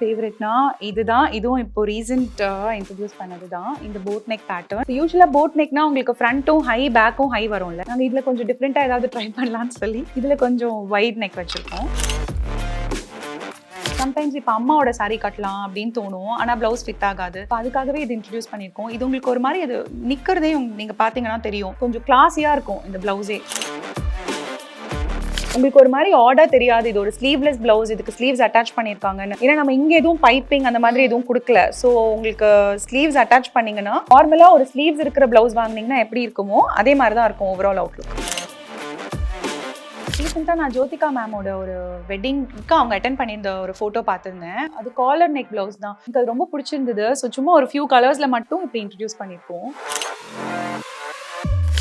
ஃபேவரெட்னா இதுதான். இதுவும் இப்போ ரீசெண்டாக இன்ட்ரடியூஸ் பண்ணது தான் இந்த போட் நெக் பேட்டர்ன் யூஸ்வலாக போட் நெக்னா உங்களுக்கு ஃப்ரண்ட்டும் ஹை பேக்கும் ஹை வரும்ல. நாங்கள் இதில் கொஞ்சம் டிஃப்ரெண்ட்டாக ஏதாவது ட்ரை பண்ணலாம்னு சொல்லி இதில் கொஞ்சம் வைட் நெக் வச்சுருக்கோம். சம்டைம்ஸ் இப்போ அம்மாவோட சாரி கட்டலாம் அப்படின்னு தோணும். ஆனால் ப்ளவுஸ் ஃபிட் ஆகாது. இப்போ அதுக்காகவே இது இன்ட்ரடியூஸ் பண்ணியிருக்கோம். இது உங்களுக்கு ஒரு மாதிரி அது நிற்கிறதே நீங்கள் பார்த்தீங்கன்னா தெரியும். கொஞ்சம் கிளாஸியாக இருக்கும் இந்த ப்ளவுஸே உங்களுக்கு ஒரு மாதிரி ஆர்டர் தெரியாது. இது ஒரு ஸ்லீவ்லெஸ் பிளவுஸ் இதுக்கு ஸ்லீவ்ஸ் அட்டாச் பண்ணியிருக்காங்கன்னு. ஏன்னா நம்ம இங்கே எதுவும் பைப்பிங் அந்த மாதிரி எதுவும் கொடுக்கல. ஸோ உங்களுக்கு ஸ்லீவ்ஸ் அட்டாச் பண்ணீங்கன்னா நார்மலாக ஒரு ஸ்லீவ்ஸ் இருக்கிற பிளவுஸ் வாங்குனீங்கன்னா எப்படி இருக்குமோ அதே மாதிரி தான் இருக்கும் ஓவரால் அவுட்லுக் ரீசெண்டாக நான் ஜோதிகா மேமோட ஒரு வெட்டிங்க்கு அவங்க அட்டன் பண்ணியிருந்த ஒரு ஃபோட்டோ பார்த்துருந்தேன். அது காலர் நெக் ப்ளவுஸ் தான். எனக்கு அது ரொம்ப பிடிச்சிருந்தது. ஸோ சும்மா ஒரு ஃபியூ கலர்ஸில் மட்டும் இப்படி இன்ட்ரடியூஸ் பண்ணியிருக்கோம்.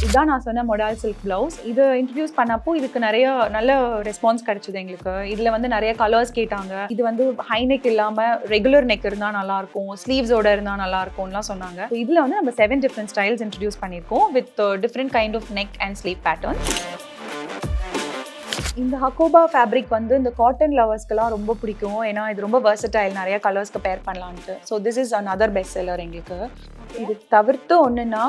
இதுதான் நான் சொன்ன மொடால் சில்க் ப்ளவுஸ் இது இன்ட்ரடியூஸ் பண்ணப்போ இதுக்கு நிறைய நல்ல ரெஸ்பான்ஸ் கிடைச்சது எங்களுக்கு. இதில் வந்து நிறைய கலர்ஸ் கேட்டாங்க. இது வந்து ஹை நெக் இல்லாமல் ரெகுலர் நெக் இருந்தால் நல்லா இருக்கும் ஸ்லீவ்ஸோட இருந்தால் நல்லா இருக்கும்லாம் சொன்னாங்க இதில் வந்து நம்ம செவன் டிஃப்ரெண்ட் ஸ்டைல்ஸ் இன்ட்ரடியூஸ் பண்ணியிருக்கோம் with different kind of neck and sleeve pattern இந்த ஹக்கோபா ஃபேப்ரிக் வந்து இந்த காட்டன் லவர்ஸ்க்கெல்லாம் ரொம்ப பிடிக்கும். ஏன்னா இது ரொம்ப versatile நிறைய கலர்ஸ்க்கு பேர் பண்ணலான்ட்டு. So this is another best seller எங்களுக்கு. இது தவிர்த்து ஒன்றுன்னா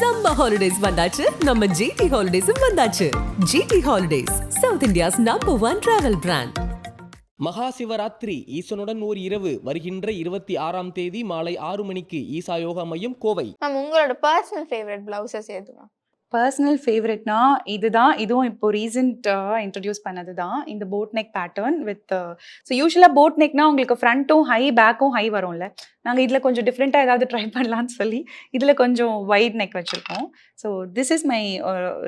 சம்மர் ஹாலிடேஸ் வந்தாச்சு. நம்ம ஜிடி ஹாலிடேஸும் வந்தாச்சு. GT holidays south India's number one travel brand Maha Shivaratri ஈசனுடன் ஓர் இரவு வருகின்ற இருபத்தி ஆறாம் தேதி மாலை ஆறு மணிக்கு ஈசா யோகா மையம் கோவை. மேம் உங்களோட பர்சனல் ஃபேவரட் பிளவுசஸ் எது மேம் பர்சனல் ஃபேவரட்னா இதுதான். இதுவும் இப்போ ரீசெண்டாக இன்ட்ரடியூஸ் பண்ணது தான் இந்த boat neck pattern with so யூஸ்வலாக போட் நெக்னா உங்களுக்கு ஃப்ரண்ட்டும் ஹை பேக்கும் ஹை வரும்ல. நாங்கள் இதில் கொஞ்சம் டிஃப்ரெண்ட்டாக ஏதாவது ட்ரை பண்ணலாம்னு சொல்லி இதில் கொஞ்சம் வைட் நெக் வச்சுருக்கோம். So this is my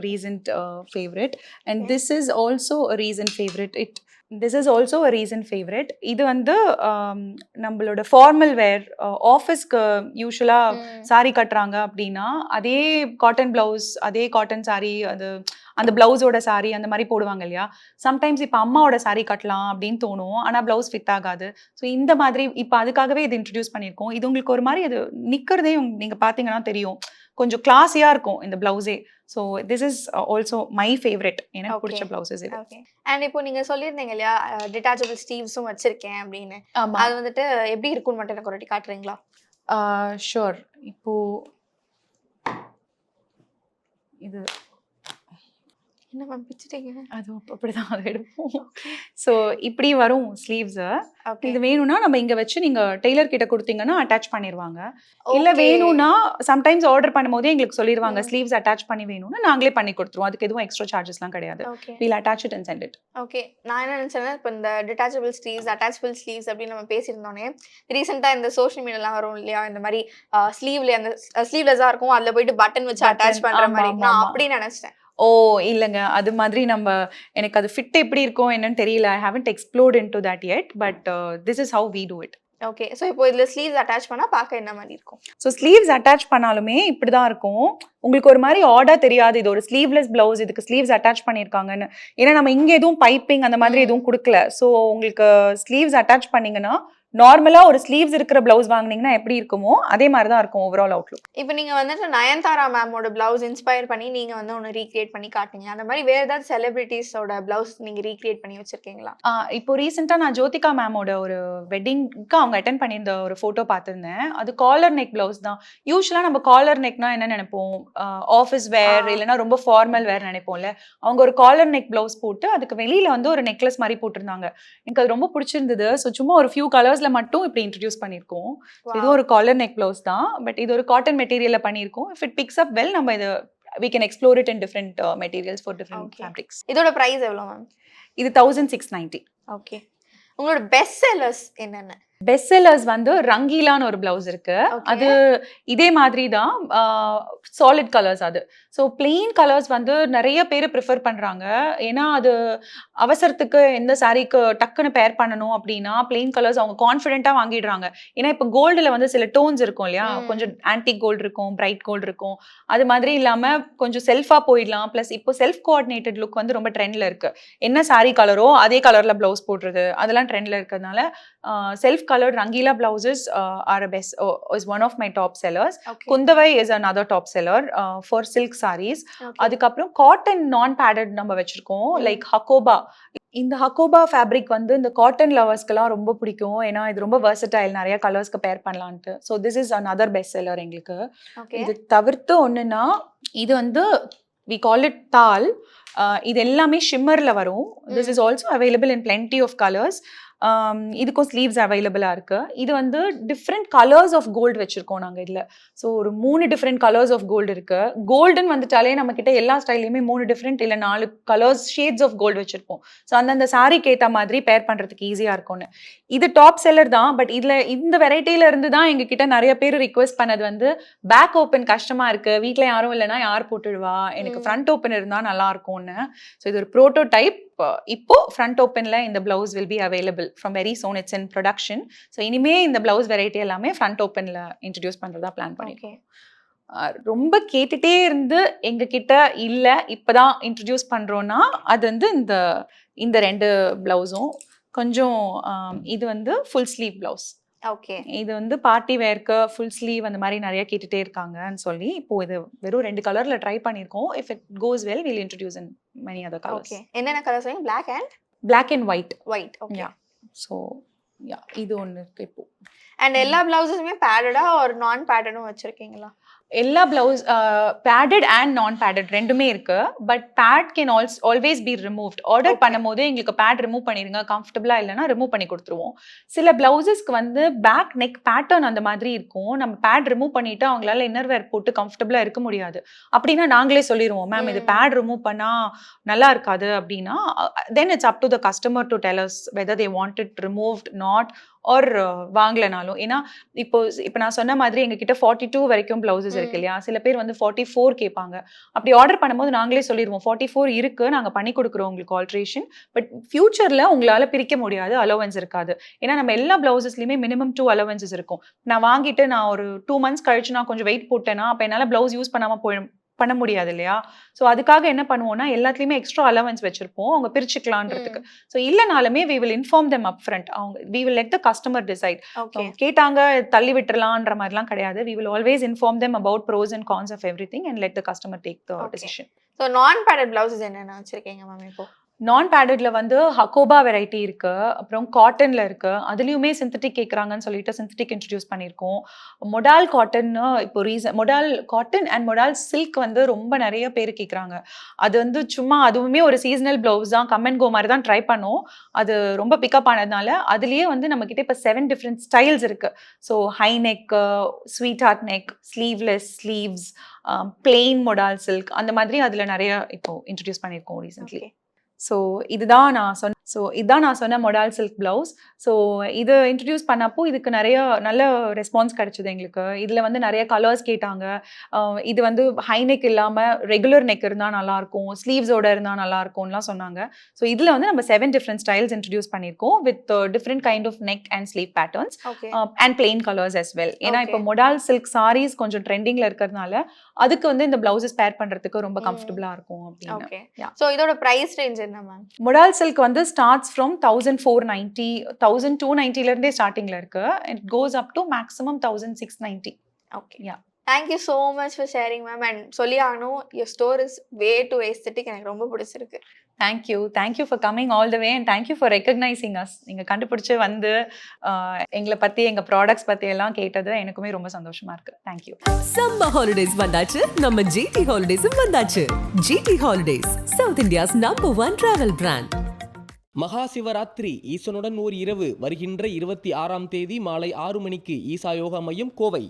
recent favourite and this is also recent favourite it this is also a recent favourite இது வந்து um, நம்மளோட ஃபார்மல் வேர் ஆஃபீஸ்க்கு யூஸ்வலாக saree கட்டுறாங்க அப்படின்னா அதே காட்டன் பிளவுஸ் அதே காட்டன் saree அது அந்த பிளவுஸோட saree அந்த மாதிரி போடுவாங்க இல்லையா? சம்டைம்ஸ் இப்போ அம்மாவோட saree கட்டலாம் அப்படின்னு தோணும். ஆனால் பிளவுஸ் ஃபிட் ஆகாது. ஸோ இந்த மாதிரி இப்போ அதுக்காகவே இது இன்ட்ரடியூஸ் பண்ணியிருக்கோம். இது உங்களுக்கு ஒரு மாதிரி அது நிற்கிறதே நீங்கள் பார்த்தீங்கன்னா தெரியும். கொஞ்சம் கிளாஸியாக இருக்கும் இந்த பிளவுஸே so this is also my favourite எனக்கு பிடிச்ச. பிளவுசஸ் இது. ஓகே அண்ட் இப்போ நீங்க சொல்லியிருந்தீங்க இல்லையா டிட்டாச்சபிள் ஸ்டீவ்ஸும் வச்சிருக்கேன் அப்படின்னு. அது வந்துட்டு எப்படி இருக்கும்னு மட்டும் எனக்கு ஒரு வாட்டி காட்டுறீங்களா? ஷோர் இப்போ இது என்ன மேம் பிச்சுட்டீங்க அது அப்ப- அப்படிதான் அதை எடுப்போம். ஸோ இப்படி வரும் ஸ்லீவ்ஸை இது வேணும்னா நம்ம இங்க வச்சு நீங்க டெய்லர் கிட்ட கொடுத்தீங்கன்னா அட்டாச் பண்ணிடுவாங்க இல்ல வேணும்னா சம்டைம்ஸ் ஆர்டர் பண்ணும்போதே எங்களுக்கு சொல்லிடுவாங்க ம். ஸ்லீவ்ஸ் அட்டாச் பண்ணி வேணும்னா நாங்களே பண்ணி கொடுத்துருவோம். அதுக்கு எதுவும் எக்ஸ்ட்ரா சார்ஜஸ்லாம் கிடையாது. Okay. We'll attach it and send it okay. நான் என்ன நினைச்சேன்னா இப்போ இந்த டிட்டாச்சபிள் ஸ்லீவ்ஸ் அட்டாச்சபிள் ஸ்லீவ்ஸ் அப்படின்னு நம்ம பேசியிருந்தோன்னே ரீசெண்டாக இந்த சோஷியல் மீடியாலாம் வரும் இல்லையா? இந்த மாதிரி ஸ்லீவ்ல அந்த ஸ்லீவ்லெஸ்ஸாக இருக்கும். அதில் போயிட்டு பட்டன் வச்சு அட்டாச் பண்ற மாதிரி. நான். அப்படி நினைச்சிட்டேன். ஓ இல்லைங்க. அது மாதிரி நம்ம எனக்கு அது ஃபிட் எப்படி இருக்கும் என்னன்னு தெரியல. I haven't explored into that yet but this is how we do it okay so இப்போ இதில் ஸ்லீவ்ஸ் அட்டாச் பண்ணால் பார்க்க என்ன மாதிரி இருக்கும்? ஸோ ஸ்லீவ்ஸ் அட்டாச் பண்ணாலுமே இப்படி தான் இருக்கும். உங்களுக்கு ஒரு மாதிரி ஆர்டர் தெரியாது. இது ஒரு ஸ்லீவ்லெஸ் பிளவுஸ் இதுக்கு ஸ்லீவ்ஸ் அட்டாச் பண்ணியிருக்காங்கன்னு. ஏன்னா நம்ம இங்கே எதுவும் பைப்பிங் அந்த மாதிரி. எதுவும் கொடுக்கல. ஸோ உங்களுக்கு ஸ்லீவ்ஸ் அட்டாச் பண்ணீங்கன்னா நார்மலாக ஒரு ஸ்லீவ்ஸ் இருக்கிற பிளவுஸ் வாங்குனீங்கன்னா எப்படி இருக்குமோ அதே மாதிரி தான் இருக்கும் ஓவரால் அவுட்லுக் இப்போ நீங்க வந்துட்டு நயன்தாரா மேமோட பிளவுஸ் இன்ஸ்பயர் பண்ணி நீங்க வந்து ஒன்று ரீக்ரியேட் பண்ணி காட்டுங்க அந்த மாதிரி வேற ஏதாவது செலிபிரிட்டிஸோட பிளவுஸ் நீங்க ரீக்ரியேட் பண்ணி வச்சிருக்கீங்களா? இப்போ ரீசெண்டாக நான் ஜோதிகா மேமோட ஒரு வெட்டிங்க்கு அவங்க அட்டன் பண்ணியிருந்த ஒரு ஃபோட்டோ பார்த்துருந்தேன். அது காலர் நெக் பிளவுஸ் தான். யூஸ்வலாக நம்ம காலர் நெக்னா என்ன நினைப்போம்? Office wear. இல்லைன்னா ரொம்ப ஃபார்மல் வேர் நினைப்போம்ல. அவங்க ஒரு காலர் நெக் பிளவுஸ் போட்டு அதுக்கு வெளியில வந்து ஒரு நெக்லஸ் மாதிரி போட்டிருந்தாங்க. எனக்கு அது ரொம்ப பிடிச்சிருந்தது. ஸோ சும்மா ஒரு ஃபியூ கலர்ஸ்ல மட்டும் இப்படி இன்ட்ரடியூஸ் பண்ணியிருக்கோம். இது ஒரு காலர் நெக் பிளவுஸ் தான். பட் இது ஒரு காட்டன் மெட்டீரியல்ல பண்ணியிருக்கோம். If it picks up well நம்ம இது explore it in different uh, materials for different Okay. fabrics. இதோட ப்ரைஸ் எவ்வளோ மேம் இது தௌசண்ட் சிக்ஸ் நைன்ட்டி ஓகே உங்களோட பெஸ்ட் செல்லர்ஸ் என்னென்ன? பெஸ்ட் செல்லர்ஸ் வந்து ரங்கீலான்னு ஒரு பிளவுஸ் இருக்கு. அது இதே மாதிரி தான் சாலிட் கலர்ஸ் அது. ஸோ பிளெயின் கலர்ஸ் வந்து நிறைய பேர் ப்ரிஃபர் பண்ணுறாங்க ஏன்னா அது அவசரத்துக்கு எந்த சாரீக்கு டக்குன்னு பேர் பண்ணணும் அப்படின்னா பிளெயின் கலர்ஸ் அவங்க கான்ஃபிடென்ட்டாக வாங்கிடுறாங்க. ஏன்னா இப்போ கோல்டில் வந்து சில டோன்ஸ் இருக்கும் இல்லையா. கொஞ்சம் ஆன்டிக் கோல்டு இருக்கும் பிரைட் கோல்டு இருக்கும். அது மாதிரி இல்லாமல் கொஞ்சம் செல்ஃபாக போயிடலாம். ப்ளஸ் இப்போ செல்ஃப் கோஆர்டினேட்டட் லுக் வந்து ரொம்ப ட்ரெண்டில் இருக்கு. என்ன சாரீ கலரோ அதே கலரில் ப்ளவுஸ் போடுறது அதெல்லாம் ட்ரெண்டில் இருக்கிறதுனால self coloured Rangeela blouses are best is one of my top sellers okay Kundavai is another top seller for silk sarees. அதுக்கப்புறம் காட்டன் நான் பேடட் நம்ம வச்சிருக்கோம். லைக் ஹக்கோபா இந்த ஹக்கோபா ஃபேப்ரிக் வந்து இந்த காட்டன் லவர்ஸ்க்கெல்லாம் ரொம்ப பிடிக்கும். ஏன்னா இது ரொம்ப versatile நிறைய கலர்ஸ்க்கு பேர் பண்ணலான்ட்டு. So this is another best seller எங்களுக்கு. இது தவிர்த்து ஒண்ணுன்னா இது வந்து வி கால் இட் தால் இது எல்லாமே ஷிம்மரில் வரும். This. Is also available in plenty of colours இதுக்கும் ஸ்லீவ்ஸ் அவைலபிளாக இருக்கு. இது வந்து டிஃப்ரெண்ட் கலர்ஸ் ஆஃப் கோல்டு வச்சிருக்கோம் நாங்கள் இதில். ஸோ ஒரு மூணு டிஃப்ரெண்ட் கலர்ஸ் ஆஃப் கோல்டு இருக்கு. கோல்டுன்னு வந்துட்டாலே நம்ம கிட்ட எல்லா ஸ்டைல்லையுமே மூணு டிஃப்ரெண்ட் இல்லை நாலு கலர்ஸ் ஷேட்ஸ் ஆஃப் கோல்டு வச்சிருப்போம். ஸோ அந்தந்த சாரிக்கு ஏற்ற மாதிரி பேர் பண்ணுறதுக்கு ஈஸியாக இருக்கும்னு. இது டாப் செல்லர் தான் பட் இதில் இந்த வெரைட்டில இருந்து தான் எங்ககிட்ட நிறைய பேர் ரிக்வெஸ்ட் பண்ணது வந்து பேக் ஓப்பன் கஷ்டமா இருக்கு. வீட்ல யாரும் இல்லைன்னா யார் போட்டுடுவா? எனக்கு. ஃப்ரண்ட் ஓப்பன் இருந்தா நல்லா இருக்கும்னு. ஸோ இது ஒரு ப்ரோட்டோடைப் இப்போ ஃப்ரண்ட் ஓப்பன்ல இந்த blouse will be available from very soon it's in production so இனிமே இந்த பிளவுஸ் வெரைட்டி எல்லாமே ஃப்ரண்ட் ஓப்பன்ல இன்ட்ரடியூஸ் பண்றதா பிளான் அஹ் ரொம்ப கேட்டுட்டே இருந்து எங்க கிட்ட இல்ல. இப்பதான் இன்ட்ரடியூஸ் பண்றோம்னா அது வந்து இந்த இந்த ரெண்டு பிளவுஸும் கொஞ்சம் இது வந்து ஃபுல் ஸ்லீவ் பிளவுஸ் ஓகே இது வந்து பார்ட்டி வேர்க்கு ஃபுல் ஸ்லீவ் அந்த மாதிரி நிறைய கேட்டுட்டே இருக்காங்கன்னு சொல்லி இப்போ இது வெறும் ரெண்டு கலர்ல ட்ரை பண்ணியிருக்கோம் if it goes well will introduce in many other colours okay என்னென்ன கலர் சொன்னீங்க black and black and white white okay Yeah. So yeah இது ஒன்று இருக்கு இப்போ. அண்ட் எல்லா பிளவுஸஸுமே பேடடா ஒரு நான் பேடடும் வச்சிருக்கீங்களா? எல்லா blouse padded and non padded ரெண்டுமே இருக்கு. But pad can Alps always be removed order. பண்ணும்போது எங்களுக்கு பேட் ரிமூவ் பண்ணிருங்க. கம்ஃபர்டபுளா இல்லைன்னா ரிமூவ் பண்ணி கொடுத்துருவோம். சில பிளவுசஸ்க்கு வந்து பேக் நெக் பேட்டர்ன் அந்த மாதிரி இருக்கும். நம்ம பேட் ரிமூவ் பண்ணிட்டு அவங்களால இன்னர் வேர் போட்டு கம்ஃபர்டபுளா இருக்க முடியாது. அப்படின்னா நாங்களே சொல்லிடுவோம் மேம் இது. பேட் ரிமூவ் பண்ணா நல்லா இருக்காது. அப்படின்னா then it's up to the customer to tell us whether they want it removed not or வாங்கலைனாலும். ஏன்னா இப்போ இப்போ நான் சொன்ன மாதிரி எங்ககிட்ட ஃபார்ட்டி டூ வரைக்கும் பிளவுசஸ் இருக்கு. இல்லையா? சில பேர் வந்து ஃபார்ட்டி ஃபோர் கேட்பாங்க. அப்படி ஆர்டர் பண்ணும்போது நாங்களே சொல்லிடுவோம் ஃபார்ட்டி ஃபோர் இருக்கு நாங்கள் பண்ணி கொடுக்குறோம் உங்களுக்கு ஆல்ட்ரேஷன் பட் ஃபியூச்சர்ல உங்களால பிரிக்க முடியாது அலோவன்ஸ் இருக்காது. ஏன்னா நம்ம எல்லா பிளவுசஸ்லயுமே மினிமம் டூ அலவன்சஸ் இருக்கும். நான் வாங்கிட்டு நான் ஒரு டூ மந்த்ஸ் கழிச்சு நான் கொஞ்சம் வெயிட் போட்டேன்னா அப்போ என்னால் பிளவுஸ் யூஸ் பண்ணாம போய் பண்ண முடியாது இல்லையா ஸோ அதுக்காக என்ன பண்ணுவோம்னா எல்லாத்துலேயுமே எக்ஸ்ட்ரா அலவன்ஸ் வச்சிருப்போம். அவங்க பிரிச்சுக்கலான்றதுக்கு. So இல்லைனாலுமே we will inform them up front அவங்க we will let the customer decide okay கேட்டாங்க தள்ளி விட்டுறலான்ற மாதிரிலாம் கிடையாது. We will always inform them about pros and cons of everything and let the customer take the. Decision so non padded blouses என்னென்ன வச்சிருக்கீங்க ma'am இப்போ? நான் பேடட்ல வந்து ஹக்கோபா வெரைட்டி இருக்கு அப்புறம் காட்டன்ல இருக்கு. அதுலயுமே சிந்தட்டிக் கேட்குறாங்கன்னு சொல்லிட்டு சிந்தட்டிக் இன்ட்ரடியூஸ் பண்ணியிருக்கோம். மொடால் காட்டன்னு இப்போ reason modal cotton and modal silk வந்து ரொம்ப நிறைய பேர் கேட்குறாங்க அது வந்து சும்மா அதுவுமே ஒரு சீசனல் பிளவுஸ் தான் கம் அண்ட் கோ மாதிரி தான் ட்ரை பண்ணோம். அது ரொம்ப பிக்கப் ஆனதுனால அதுலயே வந்து நம்ம கிட்ட இப்போ செவன் டிஃப்ரெண்ட் ஸ்டைல்ஸ் இருக்கு. So high neck sweetheart neck sleeveless sleeves plain modal silk அந்த மாதிரி அதில் நிறைய இப்போ இன்ட்ரடியூஸ் பண்ணியிருக்கோம் ரீசென்ட்லி ஸோ இதுதான் நான் சொன்ன ஸோ இதுதான் நான் சொன்ன மொடால் சில்க் பிளவுஸ் ஸோ இது இன்ட்ரடியூஸ் பண்ணப்போ இதுக்கு நிறைய நல்ல ரெஸ்பான்ஸ் கிடைச்சது எங்களுக்கு. இதில் வந்து நிறைய கலர்ஸ் கேட்டாங்க. இது வந்து ஹை நெக் இல்லாமல் ரெகுலர் நெக் இருந்தால் நல்லாயிருக்கும். ஸ்லீவ்ஸோட இருந்தால் நல்லா இருக்கும்லாம் சொன்னாங்க. ஸோ இதில் வந்து நம்ம செவன் டிஃப்ரெண்ட் ஸ்டைல்ஸ் இன்ட்ரடியூஸ் பண்ணியிருக்கோம் with different kind of neck and sleeve patterns and plain colours as well ஏன்னா. இப்போ மொடால் சில்க் sarees கொஞ்சம் ட்ரெண்டிங்கில் இருக்கிறதுனால அதுக்கு வந்து இந்த பிளவுசஸ் பேர் பண்ணுறதுக்கு ரொம்ப. கம்ஃபர்டபுளாக இருக்கும் அப்படின்னு. ஸோ இதோட பிரைஸ் ரேஞ்ச் என்ன மேம் மொடால் சில்க் வந்து starts from thousand four ninety thousand two நைன்ட்டிலேருந்தே ஸ்டார்டிங்கில் இருக்கு. It goes up to maximum thousand six ninety okay Yeah. Thank you so much for sharing ma'am and சொல்லி ஆகணும் your store is way too aesthetic எனக்கு ரொம்ப பிடிச்சிருக்கு. Thank you thank you for coming all the way and thank you for recognising us நீங்கள் கண்டுபிடிச்சு வந்து எங்களை பற்றி எங்கள் ப்ராடக்ட்ஸ் பற்றி எல்லாம் கேட்டது எனக்குமே ரொம்ப சந்தோஷமா இருக்கு. தேங்க்யூ சம்மர் ஹாலிடேஸ் வந்தாச்சு. நம்ம ஜிடி ஹாலிடேஸும் வந்தாச்சு. GT holidays South India's number one travel brand Maha Shivaratri ஈசனுடன் ஓர் இரவு வருகின்ற இருபத்தி ஆறாம் தேதி மாலை ஆறு மணிக்கு ஈசா யோகா மையம் கோவை.